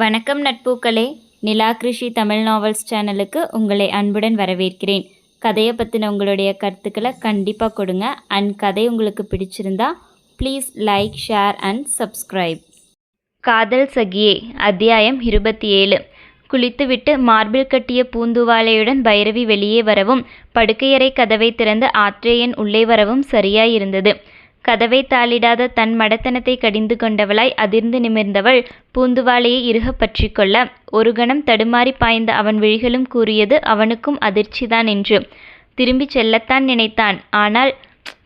வணக்கம் நட்பூக்களே. நிலா கிருஷி தமிழ் நாவல்ஸ் சேனலுக்கு உங்களை அன்புடன் வரவேற்கிறேன். கதையை பற்றின உங்களுடைய கருத்துக்களை கண்டிப்பாக கொடுங்க. அண்ட் கதை உங்களுக்கு பிடிச்சிருந்தா please like share and subscribe காதல் சகியே அத்தியாயம் இருபத்தி ஏழு. குளித்துவிட்டு மார்பிள் கட்டிய பூந்துவாலையுடன் பைரவி வெளியே வரவும் படுக்கையறை கதவை திறந்து ஆத்ரேயன் உள்ளே வரவும் சரியாயிருந்தது. கதவை தாளிடாத தன் மடத்தனத்தை கடிந்து கொண்டவளாய் அதிர்ந்து நிமிர்ந்தவள் பூந்துவாலையை இறுகப் பற்றி கொள்ள ஒரு கணம் தடுமாறி பாய்ந்த அவன் விழிகளும் கூறியது அவனுக்கும் அதிர்ச்சிதான் என்று. திரும்பிச் செல்லத்தான் நினைத்தான். ஆனால்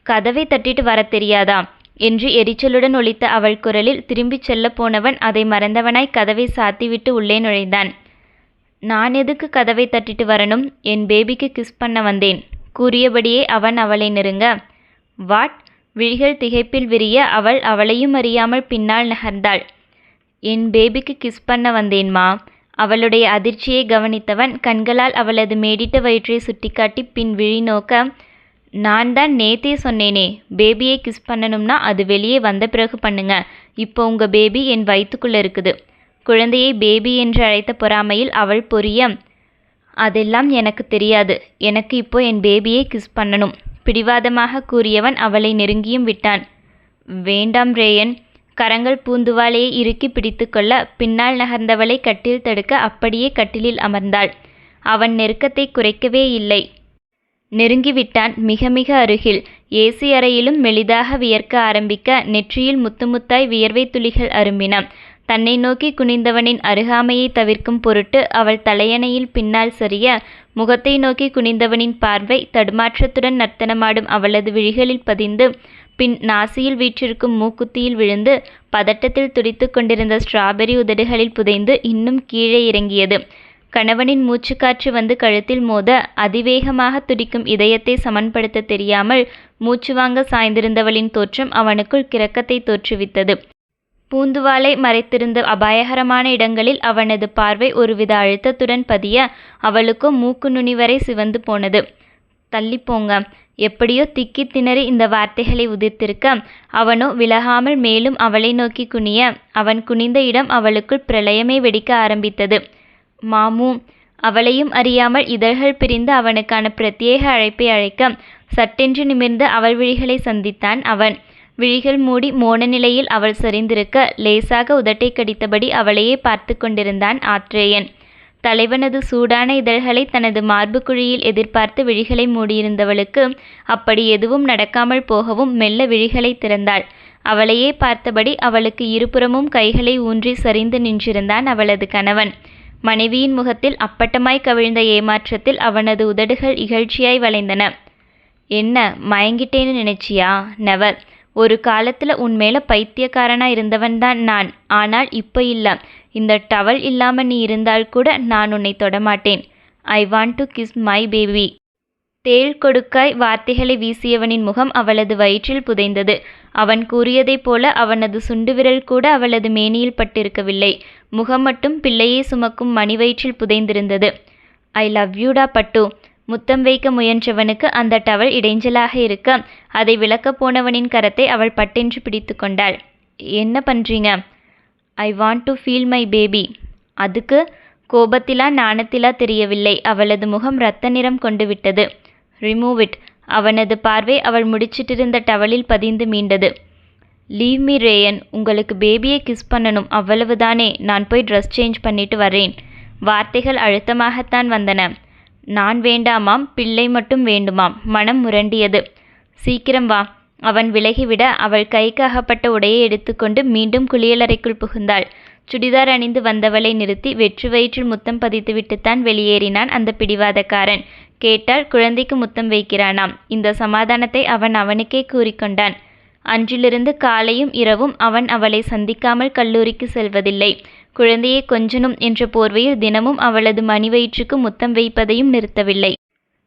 கதவை தட்டிட்டு வரத் தெரியாதா? என்று எரிச்சலுடன் ஒலித்த அவள் குரலில் திரும்பிச் செல்லப் போனவன் அதை மறந்தவனாய் கதவை சாத்திவிட்டு உள்ளே நுழைந்தான். நான் எதுக்கு கதவை தட்டிட்டு வரணும்? என் பேபிக்கு கிஸ் பண்ண வந்தேன் கூறியபடியே அவன் அவளை நெருங்க. வாட்? விழிகள் திகைப்பில் விரிய அவள் அவளையும் அறியாமல் பின்னால் நகர்ந்தாள். என் பேபிக்கு கிஸ் பண்ண வந்தேன்மா அவளுடைய அதிர்ச்சியை கவனித்தவன் கண்களால் அவளது மேடிட்ட வயிற்றை சுட்டிக்காட்டி பின் விழி நோக்க நான் தான் நேத்தே சொன்னேனே பேபியை கிஸ் பண்ணணும்னா அது வெளியே வந்த பிறகு பண்ணுங்க. இப்போ உங்க பேபி என் வயிற்றுக்குள்ளே இருக்குது. குழந்தையை பேபி என்று அழைத்த பொறாமையில் அவள் பொரிய அதெல்லாம் எனக்கு தெரியாது. எனக்கு இப்போ என் பேபியை கிஸ் பண்ணணும். பிடிவாதமாக கூறியவன் அவளை நெருங்கியும் விட்டான். வேண்டாம் ரேயன் கரங்கள் பூந்துவாலையை இறுக்கி பிடித்துக்கொள்ள பின்னால் நகர்ந்தவளை கட்டில் தடுக்க அப்படியே கட்டிலில் அமர்ந்தாள். அவன் நெருக்கத்தை குறைக்கவே இல்லை. நெருங்கிவிட்டான் மிக மிக அருகில். ஏசி அறையிலும் மெலிதாக வியர்க்க ஆரம்பிக்க நெற்றியில் முத்து முத்தாய் வியர்வை துளிகள் அரும்பின. தன்னை நோக்கி குனிந்தவனின் அருகாமையை தவிர்க்கும் பொருட்டு அவள் தலையணையில் பின்னால் சரிய முகத்தை நோக்கி குனிந்தவனின் பார்வை தடுமாற்றத்துடன் நர்த்தனமாடும் அவளது விழிகளில் பதிந்து பின் நாசியில் வீற்றிருக்கும் மூக்குத்தியில் விழுந்து பதட்டத்தில் துடித்து கொண்டிருந்த ஸ்ட்ராபெரி உதடுகளில் புதைந்து இன்னும் கீழே இறங்கியது. கணவனின் மூச்சுக்காற்று வந்து கழுத்தில் மோத அதிவேகமாக துடிக்கும் இதயத்தை சமன்படுத்த தெரியாமல் மூச்சு வாங்க சாய்ந்திருந்தவளின் தோற்றம் அவனுக்குள் கிறக்கத்தை தோற்றுவித்தது. பூந்துவாலை மறைத்திருந்த அபாயகரமான இடங்களில் அவனது பார்வை ஒருவித அழுத்தத்துடன் பதிய அவளுக்கோ மூக்கு நுனி வரை சிவந்து போனது. தள்ளிப்போங்க. எப்படியோ திக்கி திணறி இந்த வார்த்தைகளை உதிர்த்திருக்க அவனோ விலகாமல் மேலும் அவளை நோக்கி குனிய அவன் குனிந்த இடம் அவளுக்குள் பிரளயமே வெடிக்க ஆரம்பித்தது. மாமு அவளையும் அறியாமல் இதழ்கள் பிரிந்து அவனுக்கான பிரத்யேக அழைப்பை அழைக்க சட்டென்று நிமிர்ந்து அவள் விழிகளை சந்தித்தான் அவன். விழிகள் மூடி மோன நிலையில் அவள் சரிந்திருக்க லேசாக உதட்டை கடித்தபடி அவளையே பார்த்து கொண்டிருந்தான் ஆத்ரேயன். தலைவனது சூடான இதழ்களை தனது மார்பு குழியில் எதிர்பார்த்து விழிகளை மூடியிருந்தவளுக்கு அப்படி எதுவும் நடக்காமல் போகவும் மெல்ல விழிகளை திறந்தாள். அவளையே பார்த்தபடி அவளுக்கு இருபுறமும் கைகளை ஊன்றி சரிந்து நின்றிருந்தான் அவளது கணவன். மனைவியின் முகத்தில் அப்பட்டமாய் கவிழ்ந்த ஏமாற்றத்தில் அவனது உதடுகள் இகழ்ச்சியாய் வளைந்தன. என்ன மயங்கிட்டேன்னு நினைச்சியா? நெவர் ஒரு காலத்துல உன் மேல பைத்தியக்காரனா இருந்தவன் தான் நான். ஆனால் இப்போ இல்ல. இந்த டவல் இல்லாம நீ இருந்தால் கூட நான் உன்னை தொடமாட்டேன் I want to kiss my baby தேள் கொடுக்காய் வார்த்தைகளை வீசியவனின் முகம் அவளது வயிற்றில் புதைந்தது. அவன் கூறியதைப் போல அவனது சுண்டு விரல் கூட அவளது மேனியில் பட்டிருக்கவில்லை. முகம் மட்டும் பிள்ளையை சுமக்கும் மணி வயிற்றில் புதைந்திருந்தது ஐ லவ் யூடா பட்டு. முத்தம் வைக்க முயன்றவனுக்கு அந்த டவல் இடைஞ்சலாக இருக்க. அதை விளக்கப் போனவனின் கரத்தை அவள் பட்டென்று பிடித்து கொண்டாள். என்ன பண்ணுறீங்க I want to feel my baby அதுக்கு? கோபத்திலா நாணத்திலா தெரியவில்லை. அவளது முகம் இரத்த நிறம் கொண்டு விட்டது. ரிமூவ் இட் அவனது பார்வை அவள் முடிச்சிட்டிருந்த டவலில் பதிந்து மீண்டது. லீவ் மீ ரேயன் உங்களுக்கு பேபியை கிஸ் பண்ணணும். அவ்வளவுதானே. நான் போய் ட்ரெஸ் சேஞ்ச் பண்ணிட்டு வரேன். வார்த்தைகள் அழுத்தமாகத்தான் வந்தன. நான் வேண்டாமாம் பிள்ளை மட்டும் வேண்டுமாம் மனம் முரண்டியது. சீக்கிரம் வா. அவன் விலகிவிட அவள் கைக்கு அகப்பட்ட உடையை எடுத்துக்கொண்டு மீண்டும் குளியலறைக்குள் புகுந்தாள். சுடிதார் அணிந்து வந்தவளை நிறுத்தி வெற்று வயிற்றில் முத்தம் பதித்துவிட்டுத்தான் வெளியேறினான் அந்த பிடிவாதக்காரன். கேட்டால் குழந்தைக்கு முத்தம் வைக்கிறானாம். இந்த சமாதானத்தை அவன் அவனுக்கே கூறிக்கொண்டான். அன்றிலிருந்து காலையும் இரவும் அவன் அவளை சந்திக்காமல் கல்லூரிக்கு செல்வதில்லை. குழந்தையை கொஞ்சனும் என்ற போர்வையில் தினமும் அவளது மணிவயிற்றுக்கு முத்தம் வைப்பதையும் நிறுத்தவில்லை.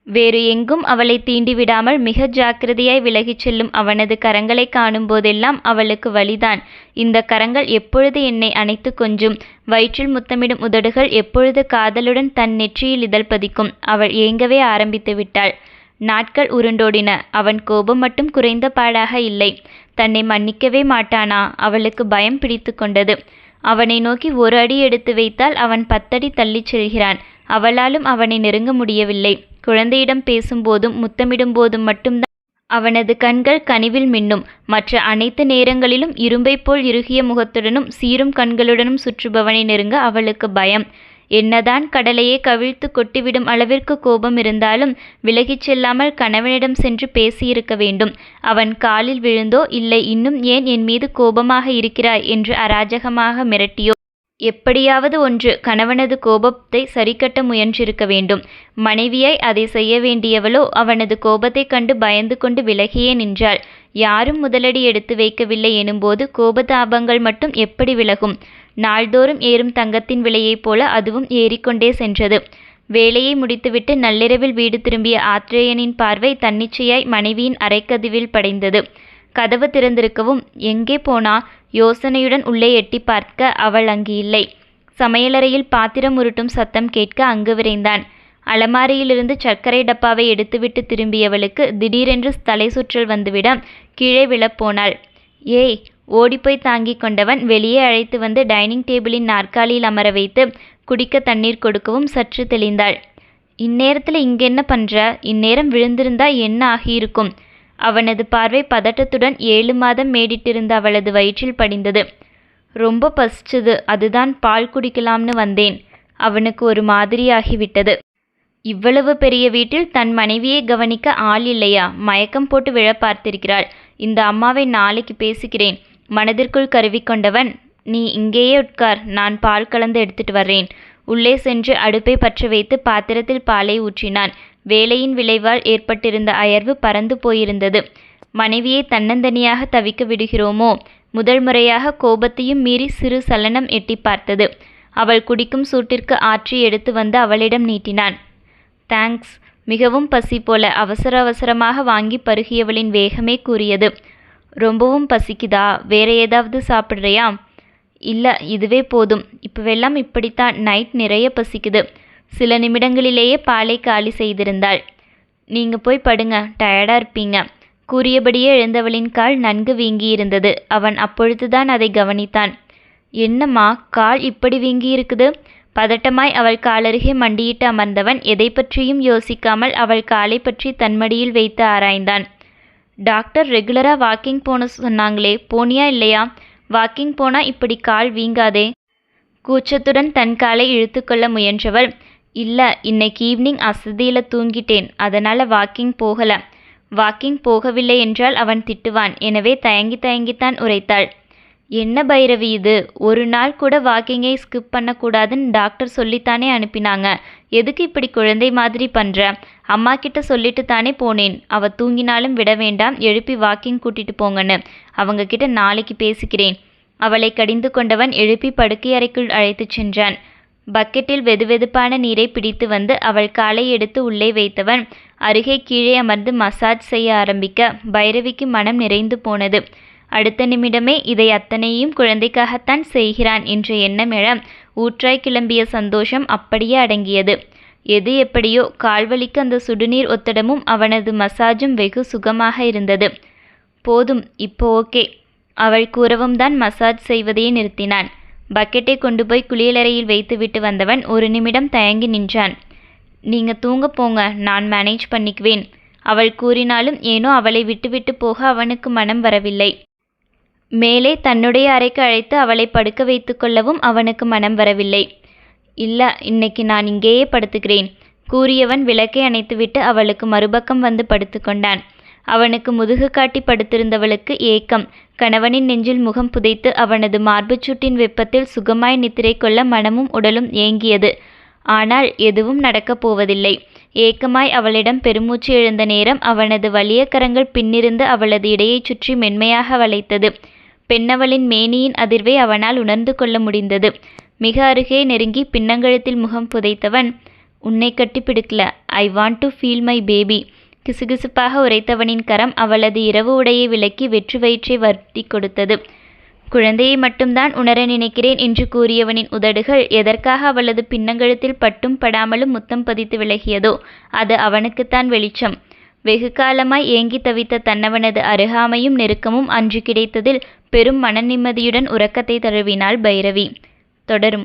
வேறு எங்கும் அவளை தீண்டிவிடாமல் மிக ஜாக்கிரதையாய் விலகிச் செல்லும் அவனது கரங்களை காணும் போதெல்லாம் அவளுக்கு வலிதான். இந்த கரங்கள் எப்பொழுது என்னை அணைத்து கொஞ்சும்? வயிற்றில் முத்தமிடும் உதடுகள் எப்பொழுது காதலுடன் தன் நெற்றியில் இதழ் பதிக்கும்? அவள் ஏங்கவே ஆரம்பித்து விட்டாள். நாட்கள் உருண்டோடின. அவன் கோபம் மட்டும் குறைந்த பாடாக இல்லை. தன்னை மன்னிக்கவே மாட்டானா? அவளுக்கு பயம் பிடித்து கொண்டது. அவனை நோக்கி ஒரு அடி எடுத்து வைத்தால் அவன் பத்தடி தள்ளிச் செல்கிறான். அவளாலும் அவனை நெருங்க முடியவில்லை. குழந்தையிடம் பேசும்போதும் முத்தமிடும் போதும் மட்டும்தான் அவனது கண்கள் கனிவில் மின்னும். மற்ற அனைத்து நேரங்களிலும் இரும்பைப் போல் இறுகிய முகத்துடனும் சீரும் கண்களுடனும் சுற்றுபவனை நெருங்க அவளுக்கு பயம். என்னதான் கடலையே கவிழ்த்து கொட்டிவிடும் அளவிற்கு கோபம் இருந்தாலும் விலகிச் செல்லாமல் கணவனிடம் சென்று பேசியிருக்க வேண்டும். அவன் காலில் விழுந்தோ இல்லை இன்னும் ஏன் என் மீது கோபமாக இருக்கிறாய் என்று அராஜகமாக மிரட்டியோ? எப்படியாவது ஒன்று கணவனது கோபத்தை சரிக்கட்ட முயன்றிருக்க வேண்டும். மனைவியாய் அதை செய்ய வேண்டியவளோ அவனது கோபத்தைக் கண்டு பயந்து கொண்டு விலகியே நின்றாள். யாரும் முதலடி எடுத்து வைக்கவில்லை எனும்போது கோபதாபங்கள் மட்டும் எப்படி விலகும்? நாள்தோறும் ஏறும் தங்கத்தின் விலையைப் போல அதுவும் ஏறிக்கொண்டே சென்றது. வேலையை முடித்துவிட்டு நள்ளிரவில் வீடு திரும்பிய ஆத்ரேயனின் பார்வை தன்னிச்சையாய் மனைவியின் அரைக்கதிவில் படைந்தது. கதவு திறந்திருக்கவும் எங்கே போனா? யோசனையுடன் உள்ளே எட்டி பார்க்க அவள் அங்கு இல்லை சமையலறையில் பாத்திரம் உருட்டும் சத்தம் கேட்க அங்கு விரைந்தான். அலமாரியிலிருந்து சர்க்கரை டப்பாவை எடுத்துவிட்டு திரும்பியவளுக்கு திடீரென்று தலை சுற்றல் வந்துவிட கீழே விழப்போனாள் ஏய் ஓடிப்போய் தாங்கிக் கொண்டவன் வெளியே அழைத்து வந்து டைனிங் டேபிளின் நாற்காலியில் அமர வைத்து குடிக்க தண்ணீர் கொடுக்கவும் சற்று தெளிந்தாள். இந்நேரத்தில் இங்கென்ன பண்ற? இந்நேரம் விழுந்திருந்தா என்ன ஆகியிருக்கும்? அவனது பார்வை பதட்டத்துடன் ஏழு மாதம் மேடிட்டிருந்த அவளது வயிற்றில் படிந்தது. ரொம்ப பசிச்சது. அதுதான் பால் குடிக்கலாம்னு வந்தேன். அவனுக்கு ஒரு மாதிரியாகிவிட்டது. இவ்வளவு பெரிய வீட்டில் தன் மனைவியை கவனிக்க ஆள் இல்லையா? மயக்கம் போட்டு விழ பார்த்திருக்கிறாள். இந்த அம்மாவை நாளைக்கு பேசுகிறேன். மனதிற்குள் கருவிக்கொண்டவன் நீ இங்கேயே உட்கார் நான் பால் கலந்து எடுத்துட்டு வர்றேன். உள்ளே சென்று அடுப்பை பற்ற வைத்து பாத்திரத்தில் பாலை ஊற்றினான். வேலையின் விளைவால் ஏற்பட்டிருந்த அயர்வு பறந்து போயிருந்தது. மனைவியை தன்னந்தனியாக தவிக்க விடுகிறோமோ? முதல் முறையாக கோபத்தையும் மீறி சிறு சலனம் எட்டி பார்த்தது. அவள் குடிக்கும் சூட்டிற்கு ஆற்றி எடுத்து வந்து அவளிடம் நீட்டினான். தேங்க்ஸ். மிகவும் பசி போல அவசர அவசரமாக வாங்கி பருகியவளின் வேகமே கூறியது. ரொம்பவும் பசிக்குதா? வேற ஏதாவது சாப்பிட்றியா? இல்லை இதுவே போதும். இப்போவெல்லாம் இப்படித்தான். நைட் நிறைய பசிக்குது. சில நிமிடங்களிலேயே பாலை காலி செய்திருந்தாள். நீங்க போய் படுங்க. டயர்டாக இருப்பீங்க. கூறியபடியே எழுந்தவளின் கால் நன்கு வீங்கியிருந்தது. அவன் அப்பொழுதுதான் அதை கவனித்தான். என்னம்மா கால் இப்படி வீங்கியிருக்குது? பதட்டமாய் அவள் காலருகே மண்டியிட்டு அமர்ந்தவன் எதை பற்றியும் யோசிக்காமல் அவள் காலை பற்றி தன்மடியில் வைத்து ஆராய்ந்தான். டாக்டர் ரெகுலராக வாக்கிங் போன சொன்னாங்களே போனியா இல்லையா? வாக்கிங் போனால் இப்படி கால் வீங்காதே. கூச்சத்துடன் தன் காலை இழுத்துக்கொள்ள முயன்றவள் இல்லை இன்னைக்கு ஈவினிங் அசதியில் தூங்கிட்டேன் அதனால் வாக்கிங் போகல. வாக்கிங் போகவில்லை என்றால் அவன் திட்டுவான் எனவே தயங்கி தயங்கித்தான் உரைத்தாள். என்ன பைரவி இது? ஒரு நாள் கூட வாக்கிங்கை ஸ்கிப் பண்ணக்கூடாதுன்னு டாக்டர் சொல்லித்தானே அனுப்பினாங்க. எதுக்கு இப்படி குழந்தை மாதிரி பண்ணுற அம்மா கிட்ட சொல்லிட்டு தானே போனேன். அவ தூங்கினாலும் விட வேண்டாம். எழுப்பி வாக்கிங் கூட்டிட்டு போங்கன்னு. அவங்க கிட்ட நாளைக்கு பேசிக்கிறேன். அவளை கடிந்து கொண்டவன் எழுப்பி படுக்கை அறைக்குள் அழைத்துச் சென்றான். பக்கெட்டில் வெதுவெதுப்பான நீரை பிடித்து வந்து அவள் காலை எடுத்து உள்ளே வைத்தவன் அருகே கீழே அமர்ந்து மசாஜ் செய்ய ஆரம்பிக்க பைரவிக்கு மனம் நிறைந்து போனது. அடுத்த நிமிடமே இதை அத்தனையும் குழந்தைக்காகத்தான் செய்கிறான் என்ற எண்ணம் எழ ஊற்றாய் கிளம்பிய சந்தோஷம் அப்படியே அடங்கியது. எது எப்படியோ கால்வலிக்கு அந்த சுடுநீர் ஒத்தடமும் அவனது மசாஜும் வெகு சுகமாக இருந்தது. போதும் இப்போ ஓகே. அவள் கூறவும் தான் மசாஜ் செய்வதையே நிறுத்தினான். பக்கெட்டை கொண்டு போய் குளியலறையில் வைத்துவிட்டு வந்தவன் ஒரு நிமிடம் தயங்கி நின்றான். நீங்க தூங்க போங்க நான் மேனேஜ் பண்ணிக்குவேன். அவள் கூறினாலும் ஏனோ அவளை விட்டுவிட்டு போக அவனுக்கு மனம் வரவில்லை. மேலே தன்னுடைய அறைக்கு அழைத்து அவளை படுக்க வைத்து கொள்ளவும் அவனுக்கு மனம் வரவில்லை. இல்ல இன்னைக்கு நான் இங்கேயே படுத்துக்கிறேன் கூறியவன் விளக்கை அணைத்துவிட்டு அவளுக்கு மறுபக்கம் வந்து படுத்துக்கொண்டான் அவனுக்கு முதுகு காட்டி படுத்திருந்தவளுக்கு ஏக்கம். கணவனின் நெஞ்சில் முகம் புதைத்து அவனது மார்புச்சூட்டின் வெப்பத்தில் சுகமாய் நித்திரை கொள்ள மனமும் உடலும் ஏங்கியது. ஆனால் எதுவும் நடக்கப் போவதில்லை. ஏக்கமாய் அவளிடம் பெருமூச்சு எழுந்த நேரம் அவனது வலிய கரங்கள் பின்னிருந்து அவளது இடையைச் சுற்றி மென்மையாக வளைத்தது. பெண்ணவளின் மேனியின் அதிர்வை அவனால் உணர்ந்து கொள்ள முடிந்தது. மிக அருகே நெருங்கி பின்னங்கழுத்தில் முகம் புதைத்தவன் உன்னை கட்டி பிடிக்கல. I want to feel my baby கிசுகிசுப்பாக உரைத்தவனின் கரம் அவளது இரவு உடையை விலக்கி வெற்று வயிற்றை வருத்தி கொடுத்தது. குழந்தையை மட்டும்தான் உணர நினைக்கிறேன் என்று கூறியவனின் உதடுகள் எதற்காக அவளது பின்னங்கழுத்தில் பட்டும் படாமலும் முத்தம் பதித்து விலகியதோ அது அவனுக்குத்தான் வெளிச்சம். வெகுகாலமாய் ஏங்கி தவித்த தன்னவனது அருகாமையும் நெருக்கமும் அன்று கிடைத்ததில் பெரும் மனநிம்மதியுடன் உறக்கத்தை தழுவினாள் பைரவி. தொடரும்.